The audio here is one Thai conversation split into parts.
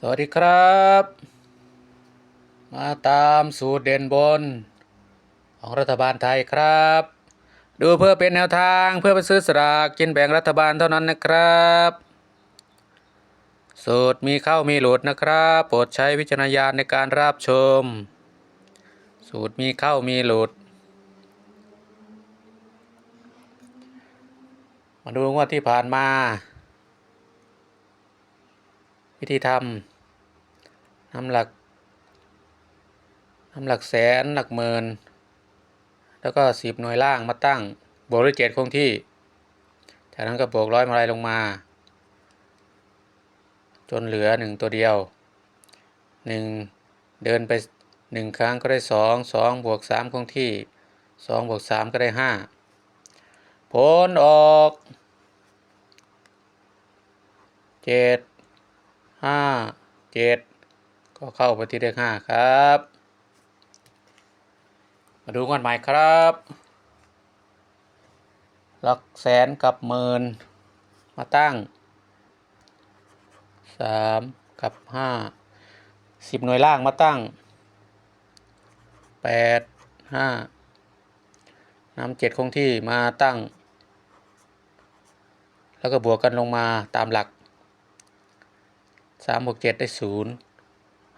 สวัสดีครับ มาตามสูตรเด่นบน ของรัฐบาลไทยครับ ดูเพื่อเป็นแนวทางเพื่อไปซื้อสลากกินแบ่งรัฐบาลเท่านั้นนะครับ สูตรมีเข้ามีหลุดนะครับ โปรดใช้วิจารณญาณในการรับชม สูตรมีเข้ามีหลุด มาดูงว่าที่ผ่านมา วิธีทำนำหลักนำหลักแสนหลักหมื่นแล้วก็สิบหน่วยล่างมาตั้งบวกด้วยเจ็ดคงที่ จากนั้นก็บวกร้อยมาลายลงมา จนเหลือหนึ่งตัวเดียวหนึ่งเดินไปหนึ่งครั้งก็ได้สองสองบวกสามคงที่สองบวกสามก็ได้ห้าผลออกเจ็ด ห้าเจ็ดก็เข้าไปที่เลขห้าครับ มาดูกันใหม่ครับ หลักแสนกับหมื่นมาตั้งสามกับห้าสิบหน่วยล่างมาตั้งแปดห้านำเจ็ดคงที่มาตั้ง แล้วก็บวกกันลงมาตามหลัก สามบวกเจ็ดได้ศูนย์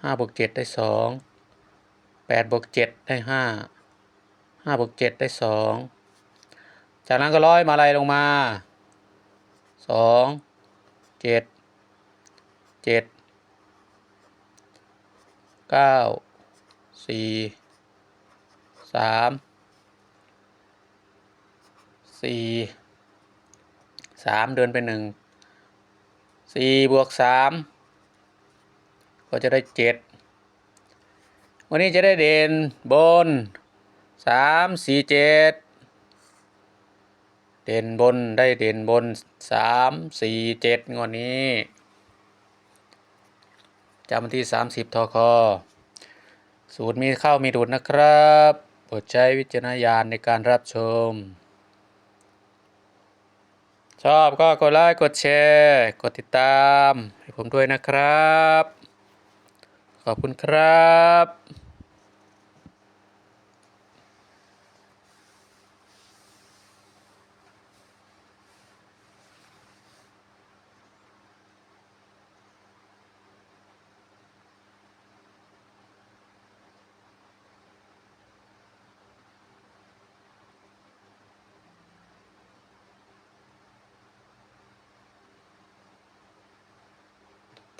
ห้าบวกเจ็ดได้สองแปดบวกเจ็ดได้ห้าห้าบวกเจ็ดได้สองจากนั้นก็ร้อยมาลัยลงมาสองเจ็ดเจ็ดเก้าสี่สามสี่สามเดินไปหนึ่งสี่บวกสาม ก็จะได้เจ็ดวันนี้จะได้เด่นบนสามสี่เจ็ดเด่นบนได้เด่นบนสามสี่เจ็ดงวดนี้จำวันที่สามสิบทคสูตรมีเข้ามีดูดนะครับโปรดใช้วิจารณญาณในการรับชม ชอบก็กดไลค์กดแชร์ กดติดตาม ให้ผมด้วยนะครับ ขอบคุณครับ